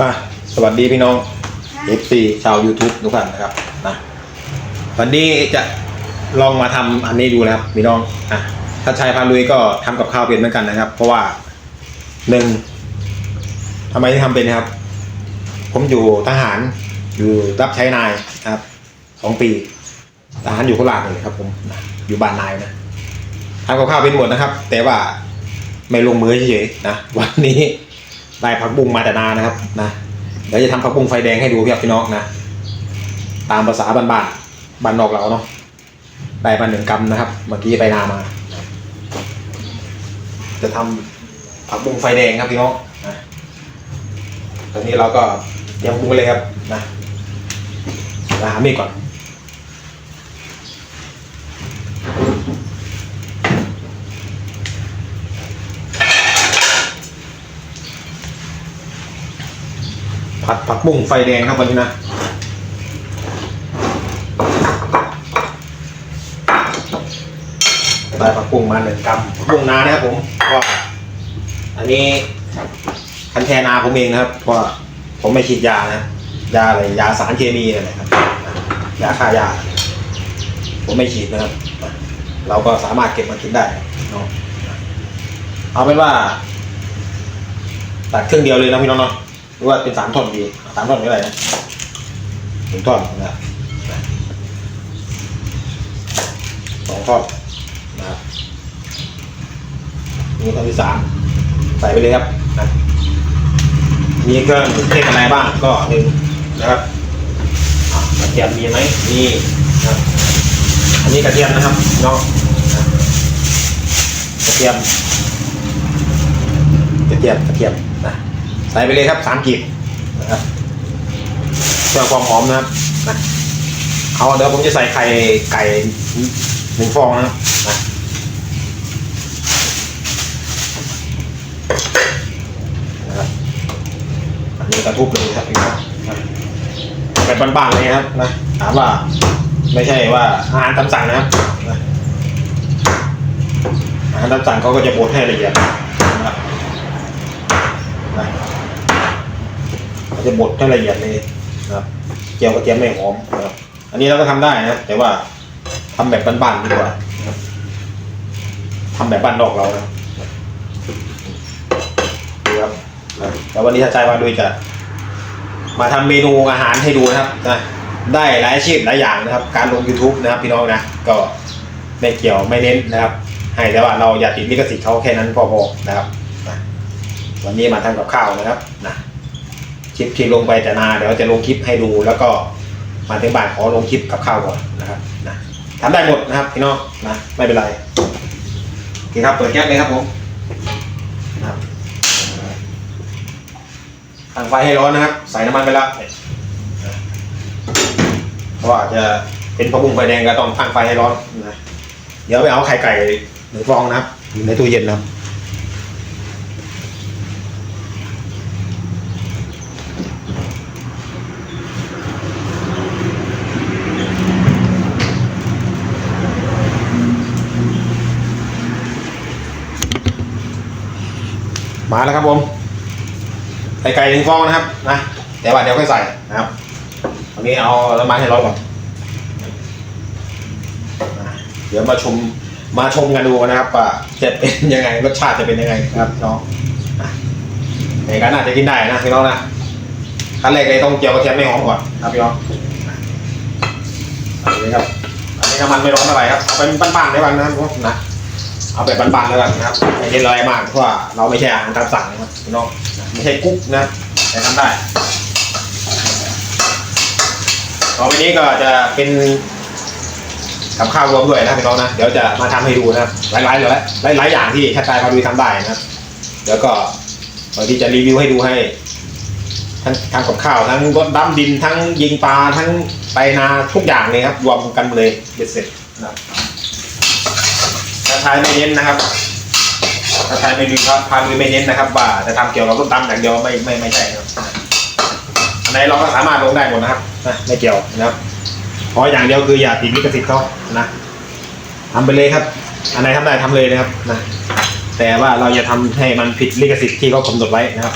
อะสวัสดีพี่น้อง FC ชาว YouTube ทุกท่านนะครับนะวันนี้จะลองมาทำอันนี้ดูนะครับพี่น้องอะถ้าชายพาลุยก็ทำกับข้าวเป็นเหมือนกันนะครับ เพราะว่าหนึ่งทำไมถึงทำเป็นนะครับ ผมอยู่ทหารอยู่รับใช้นายนะครับสองปีทหารอยู่โคราชเลยครับผมนะอยู่บ้านนายนะทำกับข้าวเป็นหมดนะครับ แต่ว่าไม่ลงมือเฉยๆนะวันนี้ ได้ผักบุ้งมาแต่นานนะครับนะเดี๋ยวจะทำผักบุ้งไฟแดงให้ดูพี่พี่น้องนะ ตามภาษาบ้านบ้านบ้านนอกเราเนาะได้มาหนึ่งกรัมนะครับ เมื่อกี้ไปนามา จะทำผักบุ้งไฟแดงครับพี่น้องนะตอนนี้เราก็เตรียมปรุงไปเลยครับนะมาหามีดก่อน ผัดผักบุ้งไฟแดงครับวันนี้นะได้ผักบุ้งมาหนึ่งกรัมผักบุ้งนานะครับผมก็อันนี้คันแทนาผมเองนะครับเพราะผมไม่ฉีดยานะยาอะไรยาสารเคมีอะไรครับยาฆ่ายาผมไม่ฉีดนะครับ เราก็สามารถเก็บมากินได้เนาะเอาเป็นว่าตัดครึ่งเดียวเลยนะพี่น้องเนาะ หรือว่าเป็นสามท่อนดีสามท่อนไม่ไรนะหนึ่งท่อนนะสองท่อนนะครับนี่ท่อนที่สามใส่ไปเลยครับนะมีเครื่องเทศอะไรบ้างก็หนึ่งนะครับกระเทียมมีไหมมีนะอันนี้กระเทียมนะครับเนาะกระเทียมกระเทียมกระเทียม ใส่ไปเลยครับสามกีบนะครับเพื่อความหอมนะครับนะเอาเดี๋ยวผมจะใส่ไข่ไก่หนึ่งฟองนะครับนะนะครับอันนี้กระทุบเลยครับพี่น้องนะแบบบ้านๆเลยครับนะถามว่าไม่ใช่ว่าอาหารตามสั่งนะครับนะอาหารตามสั่งเขาก็จะบดให้ละเอียดนะครับ นะเรา จะบดให้ละเอียดเลยนะครับเจียวกระเทียมไม่หอมนะครับอันนี้เราก็ทำได้นะ แต่ว่าทำแบบบ้านๆดีกว่านะครับทำแบบบ้านนอกเรานะดูครับนะแล้ววันนี้ถ้าใจว่าด้วยจะมาทำเมนูอาหารให้ดูนะครับนะได้หลายอาชีพหลายอย่างนะครับ การลง YouTube นะครับพี่น้องนะก็ไม่เกี่ยวไม่เน้นนะครับ ให้แต่ว่าเราอย่าติดลิขสิทธิ์เขาแค่นั้นพอๆนะครับนะวันนี้มาทำกับข้าวนะครับนะ คลิปที่ลงไปแต่นาเดี๋ยวจะลงคลิปให้ดู แล้วก็มาถึงบ้านขอลงคลิปกับข้าวก่อนนะครับนะทำได้หมดนะครับพี่น้องนะไม่เป็นไรโอเคครับเปิดแก๊สเลยครับผมนะครับตั้งไฟให้ร้อนนะครับ ใส่น้ำมันไปแล้วนะเพราะอาจจะเป็นพะบุ้งไฟแดงก็ต้องตั้งไฟให้ร้อนนะเดี๋ยวไปเอาไข่ไก่หนึ่งฟองนะครับอยู่ในตู้เย็นนะครับ มาแล้วครับผมไข่ไก่หนึ่งฟองนะครับนะแต่ว่าเดี๋ยวค่อยใส่นะครับตอนนี้เอาน้ำมันให้ร้อนก่อนเดี๋ยวมาชมมาชมกันดูนะครับว่าจะเป็นยังไงรสชาติจะเป็นยังไงครับน้องในการน่าจะกินได้นะพี่น้องนะขั้นแรกเลยต้องเจียวกระเทียมไม่หอมก่อนนะครับพี่น้องนะเอาเลยครับอันนี้น้ำมันไม่ร้อนเท่าไหร่ครับเอาเป็นบ้นๆได้บ้างนะครับนะ เอาแบบบานๆแล้วกันนะครับไม่เย็นอะไรมากเพราะว่าเราไม่ใช่อาหารตามสั่งนะครับพี่น้องไม่ใช่กุ๊กนะแต่ทำได้ต่อไปนี้ก็จะเป็นกับข้าวรวมด้วยนะพี่น้องนะเดี๋ยวจะมาทำให้ดูนะหลายๆหลายหลายๆอย่างที่แคทไตมาดูทำได้นะเดี๋ยวก็บางทีจะรีวิวให้ดูให้ทั้งทำกับข้าวทั้งรดน้ำดินทั้งยิงปลาทั้งไปนาทุกอย่างเลยครับรวมกันเลยเบ็ดเสร็จนะ ครับถ้าทายไม่เน้นนะครับถ้าทายไม่ดูครับพาดูไม่เน้นนะครับ ว่าจะทำเกี่ยวกับต้นตำอย่างเดียวไม่ไม่ไม่ใช่ครับอันไหนเราก็สามารถลงได้หมดนะครับนะไม่เกี่ยวนะครับเพราะอย่างเดียวคืออย่าติดลิขสิทธิ์เขานะทำไปเลยครับอันไหนทำได้ทำเลยนะครับนะแต่ว่าเราอย่าทำให้มันผิดลิขสิทธิ์ที่เขากำหนดไว้นะครับ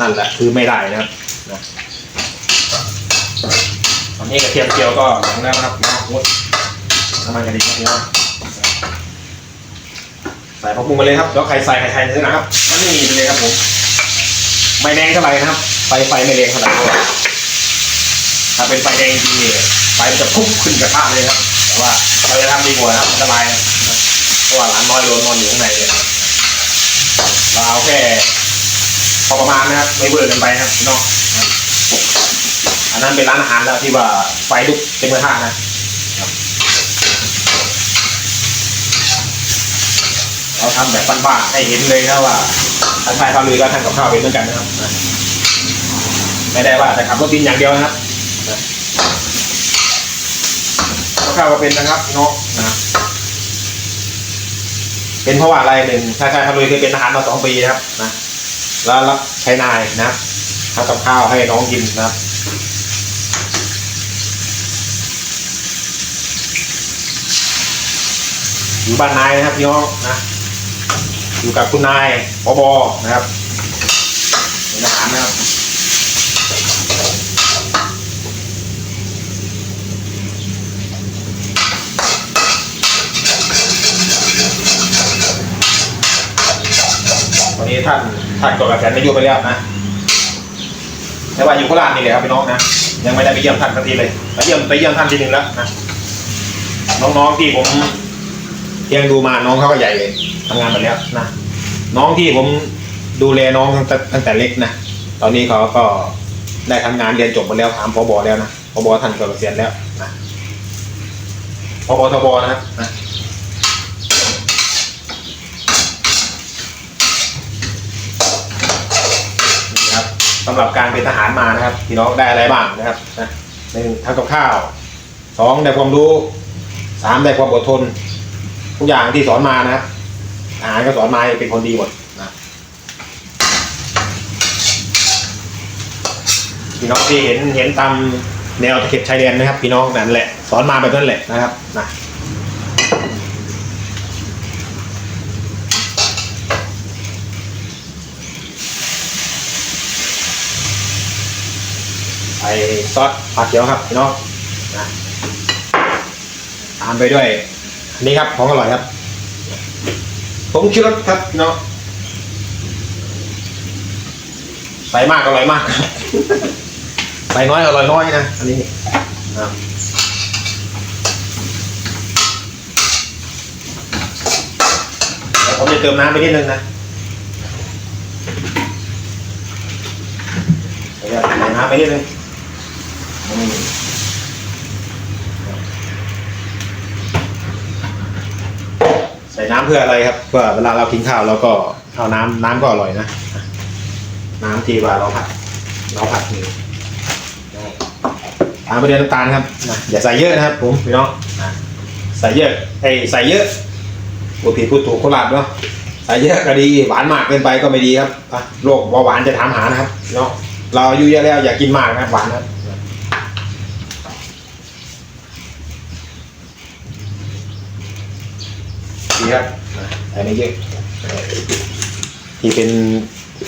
นั่นแหละคือไม่ได้นะครับนะตอนนี้กระเทียมเจียวก็หลังแล้วนะครับน้ำมดน้ำมันกระดิ่งนะครับ ใส่ผักบุ้งไปเลยครับแล้วใครใส่ใครใส่เลยนะครับมันไม่มีเลยครับผมไม่แรงเท่าไหร่นะครับไฟไฟไม่แรงเท่าไหร่เพราะว่าถ้าเป็นไฟแดงจริงเนี่ยไฟมันจะพุ่งขึ้นกระทะเลยครับแต่ว่าเราจะทำดีกว่านะครับสบายเพราะว่าร้านน้อยล้นนอนอยู่ข้างในเลยนะครับเราเอาแค่พอประมาณนะครับไม่เบื่อกินไปนะครับน้องนะครับอันนั้นเป็นร้านอาหารแล้วที่ว่าไฟลุกเต็มกระทะนะครับ เราทำแบบบ้านๆให้เห็นเลยนะว่าท่านชายพาลุยก็ทำกับข้าวเป็นเหมือนกันนะครับ ไม่ได้ว่าแต่ขับรถดินอย่างเดียวนะครับกับข้าวก็เป็นนะครับพี่น้องนะเป็นเพราะว่าอะไรหนึ่งชายชายพาลุยเคยเป็นทหารมาสองปีนะครับนะแล้วรับใช้นายนะทำกับข้าวให้น้องกินนะครับอยู่บ้านนายนะครับพี่น้องนะ อยู่กับคุณนายปอบนะครับเป็นทหารนะครับวันนี้ท่านท่านกดกระแสนไม่อยู่ไปแล้วนะแต่ว่าอยู่โคราชนี่เลยครับพี่น้องนะยังไม่ได้ไปเยี่ยมท่านสักทีเลยไปเยี่ยมไปเยี่ยมท่านทีหนึ่งแล้วนะน้องๆที่ผมเลี้ยงดูมาน้องเขาก็ใหญ่เลย ทำงานไปแล้วนะน้องที่ผมดูแลน้องตั้งแต่ตั้งแต่เล็กนะตอนนี้เขาก็ได้ทำงานเรียนจบหมดแล้วถามพบแล้วนะพบท่านก็เกษียณแล้วนะพบทบนะครับนะนี่ครับสำหรับการเป็นทหารมานะครับพี่น้องได้อะไรบ้างนะครับนะหนึ่งทำกับข้าวสองได้ความรู้สามได้ความอดทน ทุกอย่างที่สอนมานะครับ ทหารก็สอนมาเป็นคนดีหมดนะพี่น้องที่เห็นเห็นตามแนวตะเข็บชายแดนนะครับ พี่น้องนั่นแหละ สอนมาแบบนั้นแหละนะครับนะไอซอสผักเขียวครับพี่น้องนะตามไปด้วยอันนี้ครับของอร่อยครับ ผมชิรสครับพี่น้องใส่มากอร่อยมากใส่น้อยอร่อยน้อยนะอันนี้นะครับเดี๋ยวผมจะเติมน้ำไปนิดนึงนะเดี๋ยวใส่น้ำไปนิดนึงอืม ใส่น้ำเพื่ออะไรครับเพื่อเวลาเรากินข้าวเราก็เอาน้ำน้ำก็อร่อยนะ น้ำที่ว่าเราผัดเราผัดนี่ตามไปเรียนน้ำตาลครับนะอย่าใส่เยอะนะครับ ผมพี่น้องใส่เยอะไอ้ใส่เยอะพูดผิดพูดถูกโคราชเนาะใส่เยอะก็ดีหวานมากเกินไปก็ไม่ดีครับโรคเบาหวานจะถามหานะครับพี่น้องเราอายุเยอะแล้วอย่ากินมากนะหวานนะ ครับดีครับแต่ไม่เยอะที่เป็น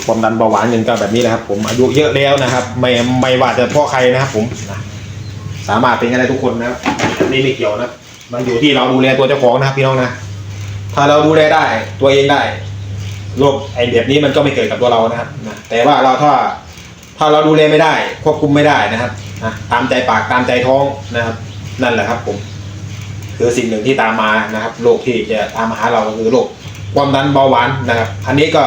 ความดันเบาหวานเงินก็แบบนี้นะครับผมอายุเยอะแล้วนะครับ ไม่ไม่ว่าจะเพราะใครนะครับผมนะสามารถเป็นกันได้ทุกคนนะครับอันนี่ไม่เกี่ยวนะมันอยู่ที่เราดูแลตัวเจ้าของนะครับพี่น้องนะถ้าเราดูแลได้ตัวเองได้โรคไอแบบนี้มันก็ไม่เกิดกับตัวเรานะครับนะแต่ว่าเราถ้าถ้าเราดูแลไม่ได้ ควบคุมไม่ได้นะครับนะตามใจปากตามใจท้องนะครับ นั่นแหละครับผม คือสิ่งหนึ่งที่ตามมานะครับโรคที่จะตามมาหาเราก็คือโรคความดันเบาหวานนะครับ อันนี้ก็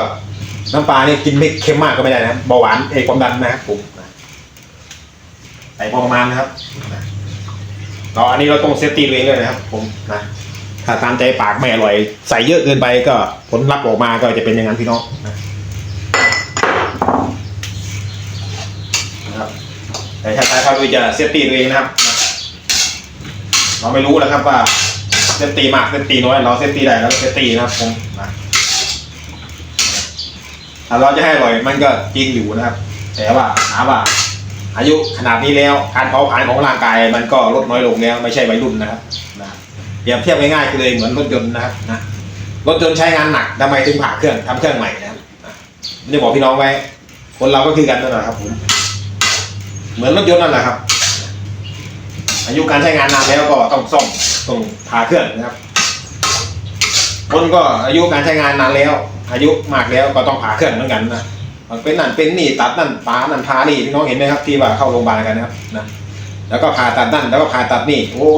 น้ำปลานี่กินไม่เค็มมากก็ไม่ได้นะเบาหวานเอความดันนะครับผมใส่พอประมาณนะครับนะเราอันนี้เราต้องเซฟตี้เองด้วยนะครับ ผมนะถ้าตามใจปากไม่อร่อย ใส่เยอะเกินไปก็ผลลัพธ์ออกมาก็จะเป็นอย่างนั้นพี่น้องนะครับแต่ถ้าใครพาดูจะเซฟตี้เองนะครับ เราไม่รู้นะครับว่าเซฟตีมากเซฟตีน้อยเราเซฟตีได้แล้วเซฟตีนะครับผมนะถ้าเราจะให้อร่อยมันก็จริงอยู่นะครับ แต่ว่าหาว่า อายุขนาดนี้แล้วการเผาผลาญของร่างกายมันก็ลดน้อยลงแล้วไม่ใช่วัยรุ่นนะครับนะเปรียบเทียบง่ายๆคือเลยเหมือนรถยนต์นะครับนะรถยนต์ใช้งานหนักทำไมถึงผ่าเครื่องทำเครื่องใหม่นะครับนะนี่บอกพี่น้องไว้ คนเราก็คือกันนั่นแหละครับผมเหมือนรถยนต์นั่นแหละครับ อายุการใช้งานนานแล้วก็ต้องซ่อมต้องพาเครื่องนะครับคนก็อายุการใช้งานนานแล้ว อายุมากแล้วก็ต้องผ่าเครื่องเหมือนกันนะมันเป็นนั่นเป็นนี่ตัดนั่นปานั่นพานี่พี่น้องเห็นไหมครับ ที่ว่าเข้าโรงพยาบาลกันนะครับนะแล้วก็ผ่าตัดนั่นแล้วก็ผ่าตัดนี่โอ้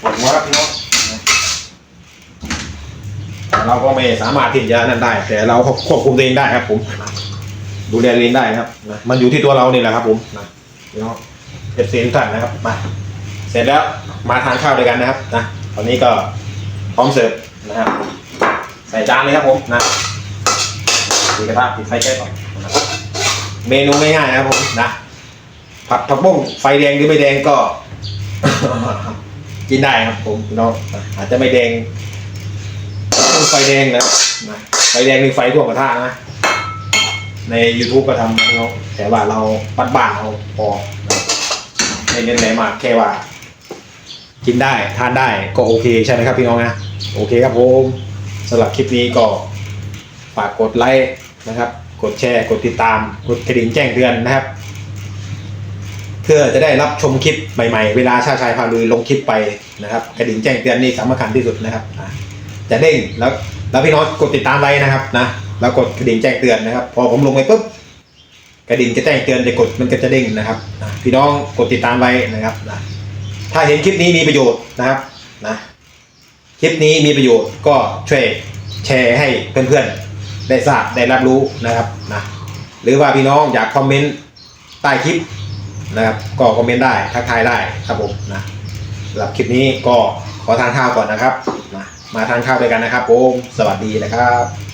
ปวดหัวครับพี่น้องนะเราก็ไม่สามารถที่จะนั่นได้ แต่เราควบคุมตัวเองได้ครับ ผม ดูแลตัวเองได้ครับนะมันอยู่ที่ตัวเรานี่แหละครับ ผมนะพี่น้อง เอฟซีทุกท่านนะครับมาเสร็จแล้วมาทานข้าวด้วยกันนะครับนะตอนนี้ก็พร้อมเสิร์ฟนะครับ ใส่จานเลยครับผมนะดีกระทะปิดไฟแค่ก่อนเมนูง่ายๆนะครับผมนะผัดผักบุ้งไฟแดงหรือไม่แดงก็กินได้ครับผมพี่น้องอาจจะไม่แดงไฟแดงนะนะไฟแดงหรือไฟท่วกระทะนะใน YouTube ก็ทำพี่น้องแต่ว่าเราปัดบ้านๆเอาพอ นะไม่เน้นไหนมากแค่ว่า กินได้ทานได้ก็โอเคใช่ไหมครับพี่น้องนะโอเคครับผมสำหรับคลิปนี้ก็ฝากกดไลค์นะครับ กดแชร์ กดติดตาม กดกระดิ่งแจ้งเตือนนะครับ เพื่อจะได้รับชมคลิปใหม่ๆ เวลาชาชายพาลุยลงคลิปไปนะครับ กระดิ่งแจ้งเตือนนี่สำคัญที่สุดนะครับจะเด้งแล้วแล้วพี่น้องกดติดตามไว้นะครับนะแล้วกดกระดิ่งแจ้งเตือนนะครับ พอผมลงไปปุ๊บ ระดิ่งจะแจ้งเตือนจะกดมันก็จะเด้งนะครับอะพี่น้องกดติดตามไว้นะครับนะถ้าเห็นคลิปนี้มีประโยชน์นะครับนะคลิปนี้มีประโยชน์ก็ช่วยแชร์ให้เพื่อนๆ ได้ทราบได้รับรู้นะครับนะหรือว่าพี่น้องอยากคอมเมนต์ใต้คลิปนะครับก็คอมเมนต์ได้ทักทายได้ครับผมนะสำหรับคลิปนี้ก็ขอทานข้าวก่อนนะครับนะมาทานข้าวด้วยกันนะครับผมสวัสดีนะครับ